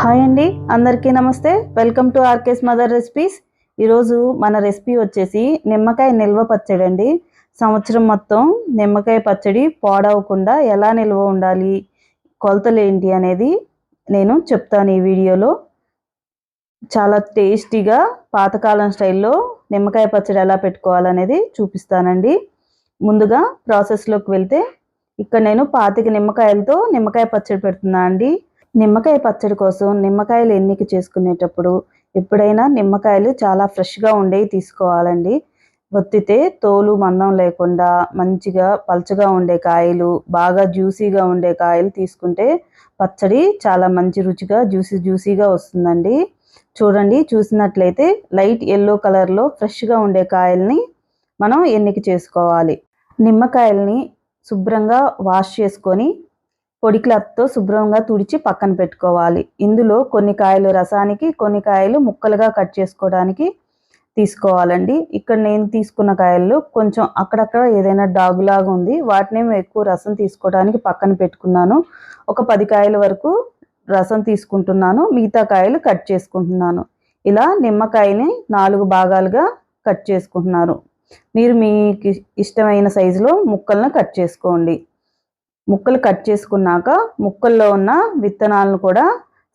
Hi అండి అందరికీ నమస్తే. Welcome to RK's Mother Recipes. ఈరోజు మన రెసిపీ వచ్చేసి నిమ్మకాయ నిల్వ పచ్చడి అండి. సంవత్సరం మొత్తం నిమ్మకాయ పచ్చడి పాడవకుండా ఎలా నిల్వ ఉండాలి కొలతలు ఏంటి అనేది నేను చెప్తాను ఈ వీడియోలో. చాలా టేస్టీగా పాతకాలం స్టైల్లో నిమ్మకాయ పచ్చడి ఎలా పెట్టుకోవాలనేది చూపిస్తానండి. ముందుగా ప్రాసెస్లోకి వెళ్తే ఇక్కడ నేను పాతిక నిమ్మకాయలతో నిమ్మకాయ పచ్చడి పెడుతున్నా అండి. నిమ్మకాయ పచ్చడి కోసం నిమ్మకాయలు ఎన్నిక చేసుకునేటప్పుడు ఎప్పుడైనా నిమ్మకాయలు చాలా ఫ్రెష్గా ఉండేవి తీసుకోవాలండి. ఒత్తితే తోలు మందం లేకుండా మంచిగా పల్చగా ఉండే కాయలు బాగా జ్యూసీగా ఉండే కాయలు తీసుకుంటే పచ్చడి చాలా మంచి రుచిగా జ్యూసీ జ్యూసీగా వస్తుందండి. చూడండి చూసినట్లయితే లైట్ ఎల్లో కలర్లో ఫ్రెష్గా ఉండే కాయల్ని మనం ఎన్నిక చేసుకోవాలి. నిమ్మకాయల్ని శుభ్రంగా వాష్ చేసుకొని పొడి క్లాత్తో శుభ్రంగా తుడిచి పక్కన పెట్టుకోవాలి. ఇందులో కొన్ని కాయలు రసానికి కొన్ని కాయలు ముక్కలుగా కట్ చేసుకోవడానికి తీసుకోవాలండి. ఇక్కడ నేను తీసుకున్న కాయల్లో కొంచెం అక్కడక్కడ ఏదైనా డాగులాగా ఉంది. వాటిని ఎక్కువ రసం తీసుకోవడానికి పక్కన పెట్టుకున్నాను. ఒక పది కాయల వరకు రసం తీసుకుంటున్నాను. మిగతా కాయలు కట్ చేసుకుంటున్నాను. ఇలా నిమ్మకాయని నాలుగు భాగాలుగా కట్ చేసుకుంటున్నారు మీరు మీకు ఇష్టమైన సైజులో ముక్కలను కట్ చేసుకోండి. ముక్కలు కట్ చేసుకున్నాక ముక్కల్లో ఉన్న విత్తనాలను కూడా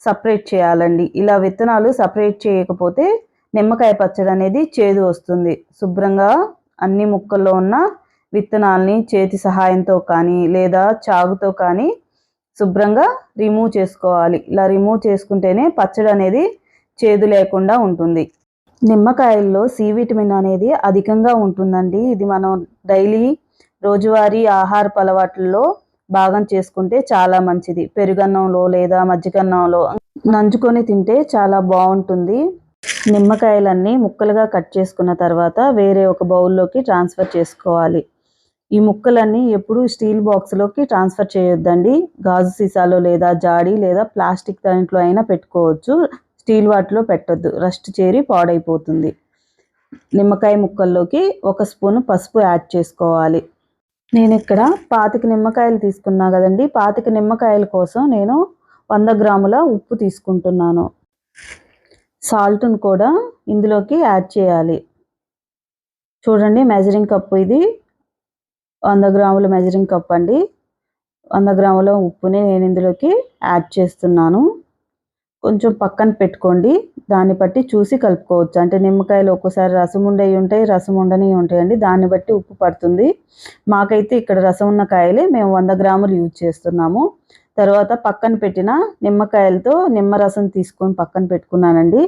సపరేట్ చేయాలండి. ఇలా విత్తనాలు సపరేట్ చేయకపోతే నిమ్మకాయ పచ్చడి అనేది చేదు వస్తుంది. శుభ్రంగా అన్ని ముక్కల్లో ఉన్న విత్తనాల్ని చేతి సహాయంతో కానీ లేదా చాగుతో కానీ శుభ్రంగా రిమూవ్ చేసుకోవాలి. ఇలా రిమూవ్ చేసుకుంటేనే పచ్చడి అనేది చేదు లేకుండా ఉంటుంది. నిమ్మకాయల్లో సి విటమిన్ అనేది అధికంగా ఉంటుందండి. ఇది మనం డైలీ రోజువారీ ఆహారపు అలవాట్లలో భాగం చేసుకుంటే చాలా మంచిది. పెరుగన్నంలో లేదా మజ్జిగన్నంలో నంచుకొని తింటే చాలా బాగుంటుంది. నిమ్మకాయలన్నీ ముక్కలుగా కట్ చేసుకున్న తర్వాత వేరే ఒక బౌల్లోకి ట్రాన్స్ఫర్ చేసుకోవాలి. ఈ ముక్కలన్నీ ఎప్పుడు స్టీల్ బాక్స్లోకి ట్రాన్స్ఫర్ చేయొద్దండి. గాజు సీసాలో లేదా జాడి లేదా ప్లాస్టిక్ దాంట్లో అయినా పెట్టుకోవచ్చు. స్టీల్ వాటిలో పెట్టొద్దు. రస్ట్ చేరి పాడైపోతుంది. నిమ్మకాయ ముక్కల్లోకి ఒక స్పూన్ పసుపు యాడ్ చేసుకోవాలి. నేను ఇక్కడ పాతిక నిమ్మకాయలు తీసుకున్నా కదండి. పాతిక నిమ్మకాయల కోసం నేను వంద గ్రాముల ఉప్పు తీసుకుంటున్నాను. సాల్ట్ను కూడా ఇందులోకి యాడ్ చేయాలి. చూడండి మెజరింగ్ కప్పు ఇది. వంద గ్రాముల మెజరింగ్ కప్ అండి. వంద గ్రాముల ఉప్పుని నేను ఇందులోకి యాడ్ చేస్తున్నాను. కొంచెం పక్కన పెట్టుకోండి. దాన్ని బట్టి చూసి కలుపుకోవచ్చు. అంటే నిమ్మకాయలు ఒక్కోసారి రసం ఉండేవి ఉంటాయి రసం ఉండని ఉంటాయండి దాన్ని బట్టి ఉప్పు పడుతుంది. మాకైతే ఇక్కడ రసం ఉన్న కాయలే మేము వంద గ్రాములు యూజ్ చేస్తున్నాము. తర్వాత పక్కన పెట్టిన నిమ్మకాయలతో నిమ్మరసం తీసుకొని పక్కన పెట్టుకున్నానండి.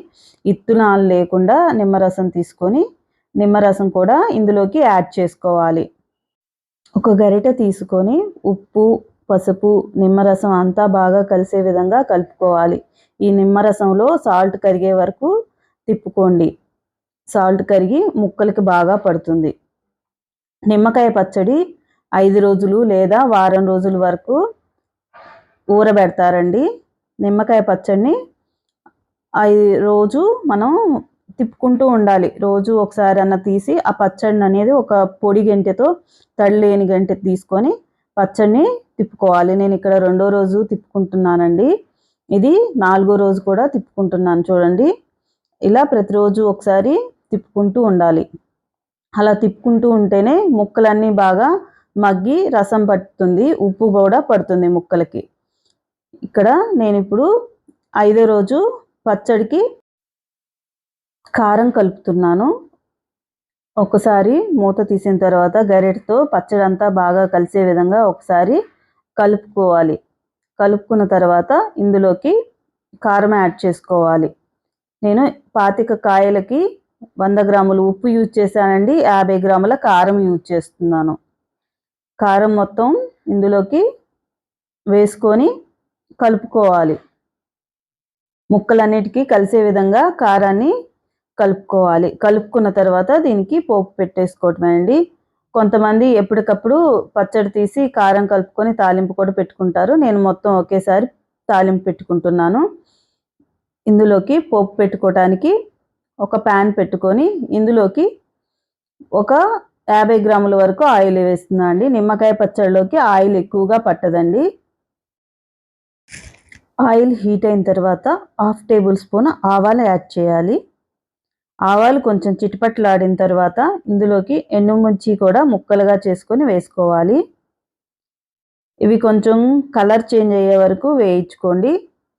ఇత్తునాలు లేకుండా నిమ్మరసం తీసుకొని నిమ్మరసం కూడా ఇందులోకి యాడ్ చేసుకోవాలి. ఒక గరిట తీసుకొని ఉప్పు పసుపు నిమ్మరసం అంతా బాగా కలిసే విధంగా కలుపుకోవాలి. ఈ నిమ్మరసంలో సాల్ట్ కరిగే వరకు తిప్పుకోండి. సాల్ట్ కరిగి ముక్కలకి బాగా పడుతుంది. నిమ్మకాయ పచ్చడి ఐదు రోజులు లేదా వారం రోజుల వరకు ఊరబెడతారండి. నిమ్మకాయ పచ్చడిని ఐదు రోజు మనం తిప్పుకుంటూ ఉండాలి. రోజు ఒకసారి అన్న తీసి ఆ పచ్చడిని అనేది ఒక పొడి గంటెతో తడి లేని గంటె తీసుకొని పచ్చడిని తిప్పుకోవాలి. నేను ఇక్కడ రెండో రోజు తిప్పుకుంటున్నానండి. ఇది నాలుగో రోజు కూడా తిప్పుకుంటున్నాను చూడండి. ఇలా ప్రతిరోజు ఒకసారి తిప్పుకుంటూ ఉండాలి. అలా తిప్పుకుంటూ ఉంటేనే ముక్కలన్నీ బాగా మగ్గి రసం పడుతుంది ఉప్పు కూడా పడుతుంది ముక్కలకి. ఇక్కడ నేను ఇప్పుడు ఐదో రోజు పచ్చడికి కారం కలుపుతున్నాను. ఒకసారి మూత తీసిన తర్వాత గరిటతో పచ్చడి అంతా బాగా కలిసే విధంగా ఒకసారి కలుపుకోవాలి. కలుపుకున్న తర్వాత ఇందులోకి కారం యాడ్ చేసుకోవాలి. నేను పాతిక కాయలకి వంద గ్రాములు ఉప్పు యూజ్ చేశానండి. యాభై గ్రాముల కారం యూజ్ చేస్తున్నాను. కారం మొత్తం ఇందులోకి వేసుకొని కలుపుకోవాలి. ముక్కలన్నిటికీ కలిసే విధంగా కారాన్ని కలుపుకోవాలి. కలుపుకున్న తర్వాత దీనికి పోపు పెట్టేసుకోవటమేనండి. కొంతమంది ఎప్పటికప్పుడు పచ్చడి తీసి కారం కలుపుకొని తాలింపు కూడా పెట్టుకుంటారు. నేను మొత్తం ఒకేసారి తాలింపు పెట్టుకుంటున్నాను. ఇందులోకి పోపు పెట్టుకోవటానికి ఒక ప్యాన్ పెట్టుకొని ఇందులోకి ఒక యాభై గ్రాముల వరకు ఆయిల్ వేస్తున్నా అండి. నిమ్మకాయ పచ్చడిలోకి ఆయిల్ ఎక్కువగా పట్టదండి. ఆయిల్ హీట్ అయిన తర్వాత హాఫ్ టేబుల్ స్పూన్ ఆవాలు యాడ్ చేయాలి. ఆవాలు కొంచెం చిటిపట్లాడిన తర్వాత ఇందులోకి ఎండుమిర్చి కూడా ముక్కలుగా చేసుకొని వేసుకోవాలి. ఇవి కొంచెం కలర్ చేంజ్ అయ్యే వరకు వేయించుకోండి.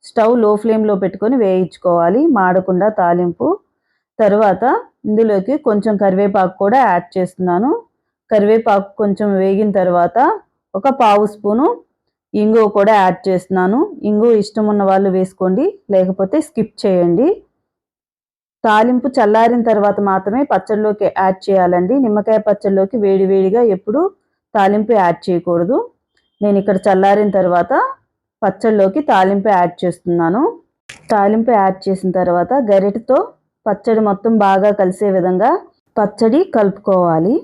స్టవ్లో ఫ్లేమ్లో పెట్టుకొని వేయించుకోవాలి. మాడకుండా తాలింపు. తర్వాత ఇందులోకి కొంచెం కరివేపాకు కూడా యాడ్ చేస్తున్నాను. కరివేపాకు కొంచెం వేగిన తర్వాత ఒక పావు స్పూను ఇంగువ కూడా యాడ్ చేస్తున్నాను. ఇంగువ ఇష్టం ఉన్న వాళ్ళు వేసుకోండి. లేకపోతే స్కిప్ చేయండి. తాలింపు చల్లారిన తర్వాత మాత్రమే పచ్చడిలోకి యాడ్ చేయాలండి. నిమ్మకాయ పచ్చడిలోకి వేడివేడిగా ఎప్పుడు తాలింపు యాడ్ చేయకూడదు. నేను ఇక్కడ చల్లారిన తర్వాత పచ్చడిలోకి తాలింపు యాడ్ చేస్తున్నాను. తాలింపు యాడ్ చేసిన తర్వాత గరిటతో పచ్చడి మొత్తం బాగా కలిసే విధంగా పచ్చడి కలుపుకోవాలి.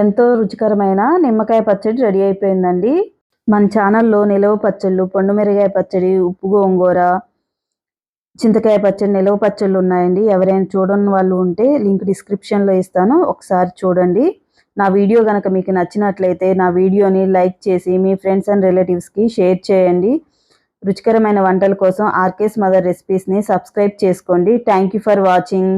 ఎంతో రుచికరమైన నిమ్మకాయ పచ్చడి రెడీ అయిపోయిందండి. మన ఛానల్లో నిలవ పచ్చళ్ళు పండుమిరగాయ పచ్చడి ఉప్పు గోంగూర చింతకాయ పచ్చడి నిలవ పచ్చళ్ళు ఉన్నాయండి. ఎవరైనా చూడని వాళ్ళు ఉంటే లింక్ డిస్క్రిప్షన్లో ఇస్తాను. ఒకసారి చూడండి. నా వీడియో కనుక మీకు నచ్చినట్లయితే నా వీడియోని లైక్ చేసి మీ ఫ్రెండ్స్ అండ్ రిలేటివ్స్కి షేర్ చేయండి. రుచికరమైన వంటల కోసం ఆర్కేస్ మదర్ రెసిపీస్ని సబ్స్క్రైబ్ చేసుకోండి. Thank you for watching.